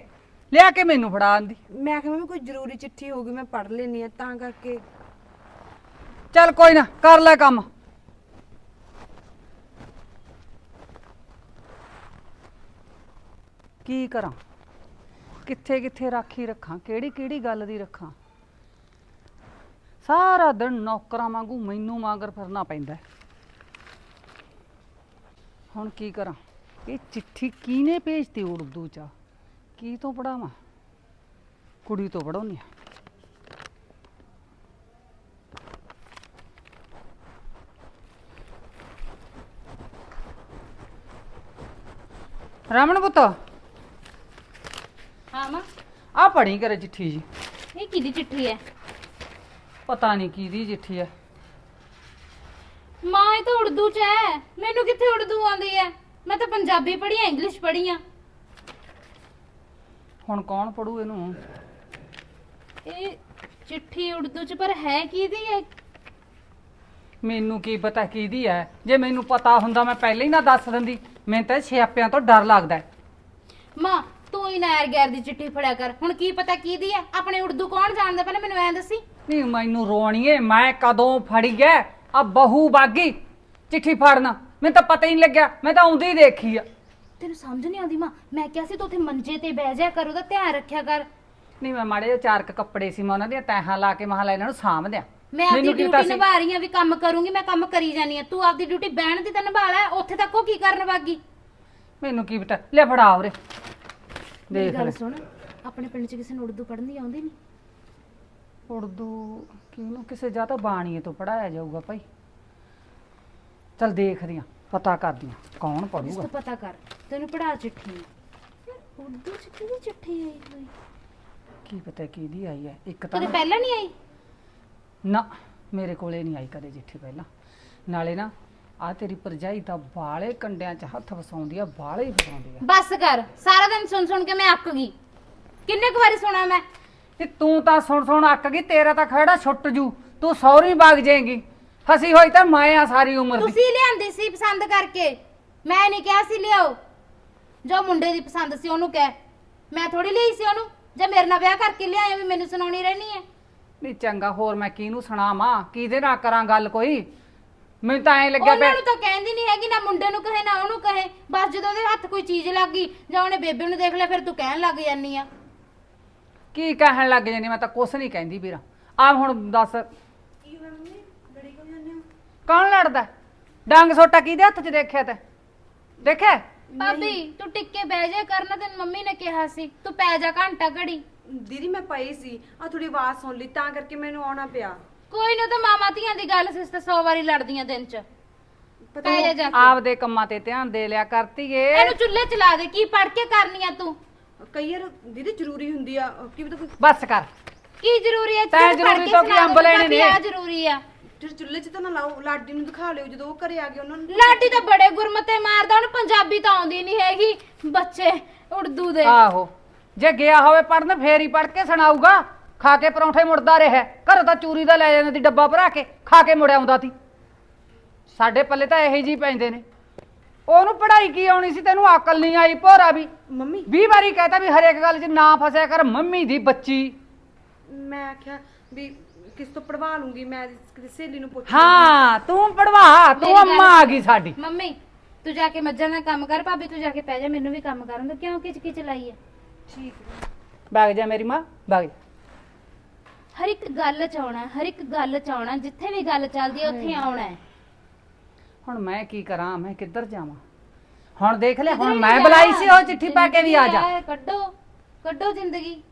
ਲਿਆ ਕੇ ਮੈਨੂੰ ਫੜਾ ਆਂਦੀ। ਮੈਂ ਕਿਹਾ ਮੰਮੀ ਕੋਈ ਜ਼ਰੂਰੀ ਚਿੱਠੀ ਹੋਊਗੀ ਮੈਂ ਪੜ ਲੈਣੀ ਆ ਤਾਂ ਕਰਕੇ। ਚੱਲ ਕੋਈ ਨਾ ਕਰ ਲੈ ਕੰਮ। ਕੀ ਕਰਾਂ? ਕਿੱਥੇ ਕਿੱਥੇ ਰਾਖੀ ਰੱਖਾਂ? ਕਿਹੜੀ ਕਿਹੜੀ ਗੱਲ ਦੀ ਰੱਖਾਂ? ਸਾਰਾ ਦਿਨ ਨੌਕਰਾਂ ਵਾਂਗੂ ਮੈਨੂੰ ਮਾਂਗਰ ਫਿਰਨਾ ਪੈਂਦਾ ਹੈ। ਹੁਣ ਕੀ ਕਰਾਂ? ਇਹ ਚਿੱਠੀ ਕਿਹਨੇ ਭੇਜਤੀ ਉਰਦੂ ਚ? ਕੀ ਤੋਂ ਪੜਾਵਾਂ ਕੁੜੀ ਤੋਂ ਪੜਾਉਣੀ ਆ ਰਮਨ ਪੁੱਤ! ਪੜੀ ਕਰੇ ਚਿੱਠੀ ਜੀ। ਇਹ ਕਿਹਦੀ ਚਿੱਠੀ ਹੈ ਪਤਾ ਨਹੀਂ ਕਿਹਦੀ ਚਿੱਠੀ ਹੈ ਮਾਂ ਇਹ ਤਾਂ ਉਰਦੂ ਚ ਹੈ ਮੈਨੂੰ ਕਿੱਥੇ ਉਰਦੂ ਆਉਂਦੀ ਹੈ ਮੈਂ ਤਾਂ ਪੰਜਾਬੀ ਪੜ੍ਹੀ ਆ ਇੰਗਲਿਸ਼ ਪੜ੍ਹੀ ਆ। ਹੁਣ ਕੌਣ ਪੜੂ ਇਹਨੂੰ? ਇਹ ਚਿੱਠੀ ਉਰਦੂ ਚ ਪਰ ਹੈ ਕਿਹਦੀ ਹੈ ਮੈਨੂੰ ਕੀ ਪਤਾ ਕਿਹਦੀ ਹੈ ਜੇ ਮੈਨੂੰ ਪਤਾ ਹੁੰਦਾ ਮੈਂ ਪਹਿਲਾਂ ਹੀ ਨਾ ਦੱਸ ਦਿੰਦੀ। ਮੈਨੂੰ ਤਾਂ ਛਿਆਪਿਆਂ ਤੋਂ ਡਰ ਲੱਗਦਾ ਹੈ। ਮਾਂ ਹੀ ਨਾ ਯਾਰ ਗੈਰ ਦੀ ਚਿੱਠੀ ਫੜਿਆ ਕਰ। ਹੁਣ ਕੀ ਪਤਾ ਕਿਹਦੀ ਹੈ ਆਪਣੇ ਉਰਦੂ ਕੌਣ ਜਾਣਦਾ ਪਹਿਲਾਂ ਮੈਨੂੰ ਐਂ ਦੱਸੀ। ਨਹੀਂ ਮੈਨੂੰ ਰੋਣੀਏ ਮੈਂ ਕਦੋਂ ਫੜੀ ਐ? ਆ ਬਹੂ ਬਾਗੀ ਚਿੱਠੀ ਫੜਨਾ। ਮੈਨੂੰ ਤਾਂ ਪਤਾ ਹੀ ਨਹੀਂ ਲੱਗਿਆ ਮੈਂ ਤਾਂ ਆਉਂਦੀ ਹੀ ਦੇਖੀ ਆ। ਤੈਨੂੰ ਸਮਝ ਨਹੀਂ ਆਉਂਦੀ ਮਾਂ? ਮੈਂ ਕਿਹਾ ਸੀ ਤੂੰ ਉੱਥੇ ਮੰਜੇ ਤੇ ਬਹਿ ਜਾ ਕਰ ਉਹਦਾ ਧਿਆਨ ਰੱਖਿਆ ਕਰ। ਨਹੀਂ ਮੈਂ ਮਾੜੇ ਜਿਹੇ ਚਾਰ ਕੁ ਕੱਪੜੇ ਸੀ ਮੈਂ ਉਹਨਾਂ ਦੀਆਂ ਤੈਹਾਂ ਲਾ ਕੇ ਮਹਾਲਾ ਇਹਨਾਂ ਨੂੰ ਸਾਂਭ ਦਿਆਂ। ਮੈਂ ਮੈਨੂੰ ਕੀ ਪਤਾ ਡਿਊਟੀ ਸੀ? ਨਿਭਾ ਰਹੀ ਆ ਵੀ ਕੰਮ ਕਰੂੰਗੀ ਮੈਂ ਕੰਮ ਕਰੀ ਜਾਨੀ ਆ। ਤੂੰ ਆਪਦੀ ਡਿਊਟੀ ਬਹਿਣ ਦੀ ਤਾਂ ਨਿਭਾ ਲੈ ਉੱਥੇ ਤੱਕ ਉਹ ਕੀ ਕਰਨ ਵਾਗੀ ਮੈਨੂੰ ਕੀ ਪਤਾ? ਲੈ ਫੜਾ ਉਰੇ। ਮੇਰੀ ਦੇਖ ਲੈ। ਸੁਣ ਆਪਣੇ ਪਿੰਡ 'ਚ ਕਿਸੇ ਨੂੰ ਉਰਦੂ ਪੜ੍ਹਨ ਆਉਂਦੀ ਨਹੀਂ ਉਰਦੂ ਕਿਹਨੂੰ ਕਿਸੇ ਜਾਂ ਤਾਂ ਬਾਣੀਏ ਤੋਂ ਪੜਾਇਆ ਜਾਊਗਾ ਭਾਈ। ਚਲ ਦੇਖਦੀ ਆ ਪਤਾ ਕਰਦੀ ਆ ਕੌਣ ਇਸ ਪੜੂਗਾ ਤੋਂ ਪਤਾ ਕਰ ਤੈਨੂੰ ਪੜਾ ਚਿੱਠੀ। ਯਾਰ ਉਰਦੂ 'ਚ ਕਿਹਦੀ ਚਿੱਠੀ ਆਈ ਹੋਈ? ਕੀ ਪਤਾ ਕਿਹਦੀ ਆਈ ਹੈ ਇੱਕ ਤਾਂ ਕਦੇ ਪਹਿਲਾਂ ਨਹੀਂ ਆਈ? ਨਾ ਮੇਰੇ ਕੋਲੇ ਨਹੀਂ ਆਈ ਕਦੇ ਚਿੱਠੀ ਪਹਿਲਾਂ। ਨਾਲੇ ਨਾ ਆ ਤੇਰੀ ਪਰਜਾਈ ਤਾਂ ਬਾਲੇ ਕੰਡਿਆਂ 'ਚ ਹੱਥ ਵਸਾਉਂਦੀ ਆ ਬਾਲੇ ਹੀ ਵਸਾਉਂਦੀ ਆ। ਬਸ ਕਰ ਸਾਰਾ ਦਿਨ ਸੁਣ ਸੁਣ ਕੇ ਮੈਂ ਅੱਕ ਗਈ। ਕਿੰਨੇ ਕੁ ਵਾਰੀ ਸੁਣਾ ਮੈਂ? ਤੇ ਤੂੰ ਤਾਂ ਸੁਣ ਸੁਣ ਅੱਕ ਗਈ ਤੇਰਾ ਤਾਂ ਖੜਾ ਛੁੱਟ ਜੂ ਤੂੰ ਸੌਰੀ ਵਗ ਜਾਏਗੀ। ਫਸੀ ਹੋਈ ਤਾਂ ਮੈਂ ਆ ਸਾਰੀ ਉਮਰ ਦੀ। ਤੁਸੀਂ ਲਿਆਂਦੀ ਸੀ ਪਸੰਦ ਕਰਕੇ ਮੈਂ ਨਹੀਂ ਕਿਹਾ ਸੀ ਲਿਆਓ। ਜੋ ਮੁੰਡੇ ਦੀ ਪਸੰਦ ਸੀ ਉਹਨੂੰ ਕਹਿ। ਮੈਂ ਥੋੜੀ ਲਈ ਸੀ ਉਹਨੂੰ ਜੇ ਮੇਰੇ ਨਾਲ ਵਿਆਹ ਕਰਕੇ ਲਿਆਇਆ ਵੀ ਮੈਨੂੰ ਸੁਣਾਉਣੀ ਰਹਿਣੀ ਹੈ। ਨਹੀਂ ਚੰਗਾ ਹੋਰ ਮੈਂ ਕਿਹਨੂੰ ਸੁਣਾਵਾਂ? ਕਿਹਦੇ ਨਾਲ ਕਰਾਂ ਗੱਲ ਕੋਈ? ਮੈਨੂੰ ਤਾਂ ਐ ਲੱਗਿਆ ਉਹਨਾਂ ਪਿਆ। ਨੂੰ ਤਾਂ ਕਹਿੰਦੀ ਨਹੀਂ ਹੈਗੀ ਨਾ ਮੁੰਡੇ ਨੂੰ ਕਹੇ ਨਾ ਉਹਨੂੰ ਕਹੇ। ਬਸ ਜਦੋਂ ਉਹਦੇ ਹੱਥ ਕੋਈ ਚੀਜ਼ ਲੱਗ ਗਈ ਜਾਂ ਉਹਨੇ ਬੇਬੇ ਨੂੰ ਦੇਖ ਲਿਆ ਫਿਰ ਤੂੰ ਕਹਿਣ ਲੱਗ ਜਾਨੀ ਆ। ਕੀ ਕਹਿਣ ਲੱਗ ਜਾਨੀ ਮੈਂ ਤਾਂ ਕੁਛ ਨਹੀਂ ਕਹਿੰਦੀ ਵੀਰਾ। ਆ ਹੁਣ ਦੱਸ। ਕੌਣ ਲੜਦਾ? ਡੰਗ ਸੋਟਾ ਕਿਹਦੇ ਹੱਥ 'ਚ ਦੇਖਿਆ ਤੇ? ਦੇਖਿਆ? ਭਾਬੀ ਤੂੰ ਟਿੱਕੇ ਬਹਿ ਜਾ ਕਰਨਾ ਤੈਨੂੰ ਮੰਮੀ ਨੇ ਕਿਹਾ ਸੀ। ਤੂੰ ਪੈ ਜਾ ਘੰਟਾ ਘੜੀ। ਦੀਦੀ ਮੈਂ ਪਈ ਸੀ। ਆ ਥੋੜੀ ਆਵਾਜ਼ ਸੁਣ ਲਈ ਤਾਂ ਕਰਕੇ ਮੈਨੂੰ ਆਉਣਾ ਪਿਆ। ਕੋਈ ਨਾ ਤਾਂ ਮਾਮਾ ਧੀਆਂ ਦੀ ਗੱਲ ਸਿਸ ਤੇ 100 ਵਾਰੀ ਲੜਦੀਆਂ ਦਿਨ ਚ। ਪੈ ਜਾ ਜਾ ਕੇ। ਆਪਦੇ ਕੰਮਾਂ ਤੇ ਧਿਆਨ ਦੇ ਲਿਆ ਕਰਤੀਏ ਇਹਨੂੰ ਚੁੱਲ੍ਹੇ ਚਲਾ ਦੇ ਕੀ ਪੜ ਕੇ ਕਰਨੀ ਆ ਤੂੰ? ਕਈ ਵਾਰ ਦੀਦੀ ਜ਼ਰੂਰੀ ਹੁੰਦੀ ਆ ਕੀ ਪਤਾ ਕੋਈ ਬਸ ਕਰ। ਕੀ ਜ਼ਰੂਰੀ ਹੈ ਤੈਂ ਜ਼ਰੂਰੀ ਤੋਂ ਕੀ ਅੰਬ ਲੈਣੇ ਨੇ? ਆਹ ਜ਼ਰੂਰੀ ਆ। ਜਿਹੜੇ ਚੁੱਲ੍ਹੇ 'ਚ ਤਾਂ ਨਾ ਲਾਓ ਲਾਡੀ ਨੂੰ ਦਿਖਾ ਲਿਓ ਜਦੋਂ ਉਹ ਘਰੇ ਆ ਗਏ ਉਹਨਾਂ ਨੂੰ ਲਾਡੀ ਤਾਂ ਬੜੇ ਗੁਰਮਤੇ ਮਾਰਦਾ ਉਹਨੂੰ ਪੰਜਾਬੀ ਤਾਂ ਆਉਂਦੀ ਨਹੀਂ ਹੈਗੀ। ਬੱਚੇ ਉਰਦੂ ਦੇ। ਆਹੋ। ਜੇ ਗਿਆ ਹੋਵੇ ਪੜਨ ਫੇਰ ਹੀ ਪੜ ਕੇ ਸੁਣਾਊਗਾ। ਖਾ ਕੇ ਪਰੌਂਠੇ ਮੁੜਦਾ ਰਿਹਾ। ਘਰੋਂ ਤਾਂ ਚੂਰੀ ਦਾ ਲੈ ਜਾਂਦਾ ਸੀ ਡੱਬਾ ਭਰਾ ਕੇ ਖਾ ਕੇ ਮੁੜ ਆਉਂਦਾ ਸੀ ਸਾਡੇ ਪੱਲੇ ਤਾਂ ਇਹੋ ਜੀ ਪੈਂਦੇ ਨੇ। ਉਹਨੂੰ ਪੜ੍ਹਾਈ ਕੀ ਆਉਣੀ ਸੀ ਤੈਨੂੰ ਅਕਲ ਨਹੀਂ ਆਈ ਭੋਰਾ ਵੀ। ਮੰਮੀ। 20 ਵਾਰੀ ਕਹਤਾ ਵੀ ਹਰੇਕ ਗੱਲ 'ਚ ਨਾ ਫਸਿਆ ਕਰ ਮੰਮੀ ਦੀ ਬੱਚੀ। ਮੈਂ ਆਖਿਆ ਵੀ ਕਿਸ ਤੋਂ ਪੜਵਾ ਲੂੰਗੀ ਮੈਂ ਕਿਸੇ ਸਹੇਲੀ ਨੂੰ ਪੁੱਛ ਹਾਂ ਤੂੰ ਪੜਵਾ ਤੂੰ ਮੇਰੀ ਗੱਲ ਅੰਮਾ ਆ ਗਈ ਸਾਡੀ। ਮੰਮੀ ਤੂੰ ਜਾ ਕੇ ਮੱਝਾਂ ਦਾ ਕੰਮ ਕਰ ਭਾਬੀ ਤੂੰ ਜਾ ਕੇ ਪੈ ਜਾ ਮੈਨੂੰ ਵੀ ਕੰਮ ਕਰਨ ਦੇ ਕਿਉਂ ਕਿਚ ਕਿਚ ਲਾਈ ਹੈ। ਵਗ ਜਾ ਮੇਰੀ ਮਾਂ ਵਗ ਜਾ। ਹਰ ਇੱਕ ਗੱਲ ਚ ਆਉਣਾ ਹਰ ਇੱਕ ਗੱਲ ਚ ਆਉਣਾ ਜਿੱਥੇ ਵੀ ਗੱਲ ਚੱਲਦੀ ਹੈ ਉੱਥੇ ਆਉਣਾ ਹੈ। ਹੁਣ ਮੈਂ ਕੀ ਕਰਾਂ ਮੈਂ ਕਿੱਧਰ ਜਾਵਾਂ? ਹੁਣ ਦੇਖ ਲੈ ਹੁਣ ਮੈਂ ਬੁਲਾਈ। ਸੀ ਉਹ ਚਿੱਠੀ ਪਾ ਕੇ ਵੀ ਆ ਜਾ। ਕੱਢੋ ਕੱਢੋ ਜ਼ਿੰਦਗੀ।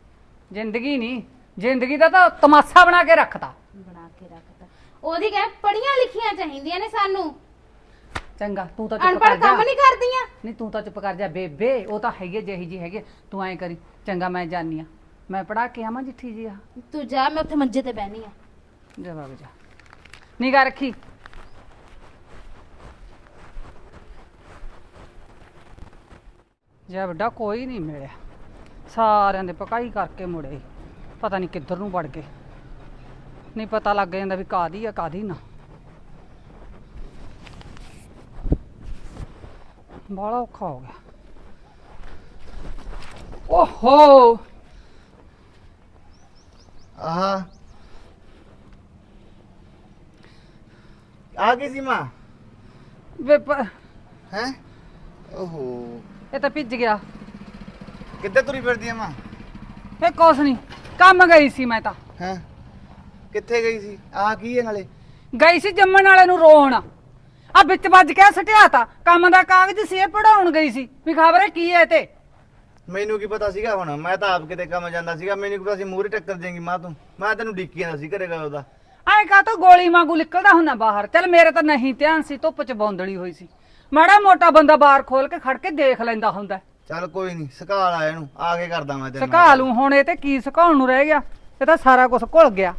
ਜ਼ਿੰਦਗੀ ਨਹੀਂ ਜ਼ਿੰਦਗੀ ਦਾ ਤਾਂ ਤਮਾਸ਼ਾ ਬਣਾ ਕੇ ਰੱਖਤਾ। ਬਣਾ ਕੇ ਰੱਖਤਾ। ਉਹਦੀ ਕਹਿ ਪੜੀਆਂ ਲਿਖੀਆਂ ਚਾਹੀਦੀਆਂ ਨੇ ਸਾਨੂੰ। ਚੰਗਾ ਤੂੰ ਤਾਂ ਚੁੱਪ ਕਰ ਜਾ। ਕੰਮ ਨਹੀਂ ਕਰਦੀਆਂ। ਨਹੀਂ ਤੂੰ ਤਾਂ ਚੁੱਪ ਕਰ ਜਾ ਬੇਬੇ ਉਹ ਤਾਂ ਹੈਗੀ ਜਿਹੀ ਜੀ ਹੈਗੀ। ਤੂੰ ਐਂ ਕਰੀ ਚੰਗਾ ਮੈਂ ਜਾਨੀ ਆ ਮੈਂ ਪੜਾ ਕੇ ਆਵਾਂ ਜਿੱਠੀ ਜੀ ਆ। ਤੂੰ ਜਾ ਮੈਂ ਉੱਥੇ ਮੰਜੇ ਤੇ ਬਹਿਨੀ ਆ। ਜਾ ਵਗ ਜਾ। ਨਿਗਾ ਰੱਖੀ। ਜੇ ਵੱਡਾ ਕੋਈ ਨਹੀਂ ਮਿਲਿਆ। ਸਾਰਿਆਂ ਦੇ ਪਕਾਈ ਕਰਕੇ ਮੁੜੇ ਪਤਾ ਨਹੀਂ ਕਿੱਧਰ ਨੂੰ ਵੜ ਗਏ। ਨਹੀਂ ਪਤਾ ਲੱਗ ਜਾਂਦਾ ਵੀ ਕਾਦੀ ਆ ਕਾਦੀ ਨਾ। ਬੜਾ ਔਖਾ ਹੋ ਗਿਆ। ਓਹੋ! ਆਹ ਆ ਗਈ ਸੀ ਮਾਂ ਵੇ ਪ- ਹੈ ਓਹੋ ਇਹ ਤਾਂ ਭਿੱਜ ਗਿਆ ਕਿੱਥੇ ਤੁਰੀ ਫਿਰਦੀ ਆ ਮਾਂ ਇਹ ਕੁਛ ਨਹੀਂ ਕੰਮ ਗਈ ਸੀ ਮੈਂ ਤਾਂ ਹੈ ਕਿੱਥੇ ਗਈ ਸੀ ਆ ਕੀ ਹੈ ਨਾਲੇ ਗਈ ਸੀ ਜੰਮਣ ਵਾਲੇ ਨੂੰ ਰੋਣ ਆ ਵਿੱਚ ਵੱਜ ਕੇ ਸਟਿਆ ਤਾ ਕੰਮ ਦਾ ਕਾਗਜ਼ ਸੀ ਇਹ ਪੜਾਉਣ ਗਈ ਸੀ ਵੀ ਖਬਰੇ ਕੀ ਹੈ ਤੇ ਮੈਨੂੰ ਕੀ ਪਤਾ ਸੀਗਾ ਹੁਣ? ਮੈਂ ਤਾਂ ਆਪ ਕਿਤੇ ਕੰਮ ਜਾਂਦਾ ਸੀਗਾ ਮੈਨੂੰ ਕੀ ਪਤਾ ਸੀ ਮੂਹਰੇ ਟੱਕਰ ਜਾਏਗੀ ਮਾਂ ਤੂੰ ਮੈਂ ਤੈਨੂੰ ਡਿੱਕੀ ਜਾਂਦਾ ਸੀ ਘਰੇ ਗਾ ਉਹਦਾ ਐਂ ਕਾ ਤਾਂ ਗੋਲੀ ਵਾਂਗੂ ਨਿਕਲਦਾ ਹੁੰਦਾ ਬਾਹਰ? ਚੱਲ ਮੇਰੇ ਤਾਂ ਨਹੀਂ ਧਿਆਨ ਸੀ ਧੁੱਪ ਚ ਬੌਂਦਲੀ ਹੋਈ ਸੀ। ਮਾੜਾ ਮੋਟਾ ਬੰਦਾ ਬਾਹਰ ਖੋਲ ਕੇ ਖੜ ਕੇ ਦੇਖ ਲੈਂਦਾ ਹੁੰਦਾ। ਚੱਲ ਕੋਈ ਨਹੀਂ ਸਕਾਲ ਆ ਇਹਨੂੰ ਆ ਕੇ ਕਰਦਾ ਮੈਂ ਤੇਰੇ ਨਾਲ। ਸਕਾ ਲੂੰ ਹੁਣ ਇਹ ਤੇ ਕੀ ਸੁਕਾਉਣ ਨੂੰ ਰਹਿ ਗਿਆ? ਇਹ ਤਾਂ ਸਾਰਾ ਕੁਝ ਘੁਲ ਗਿਆ।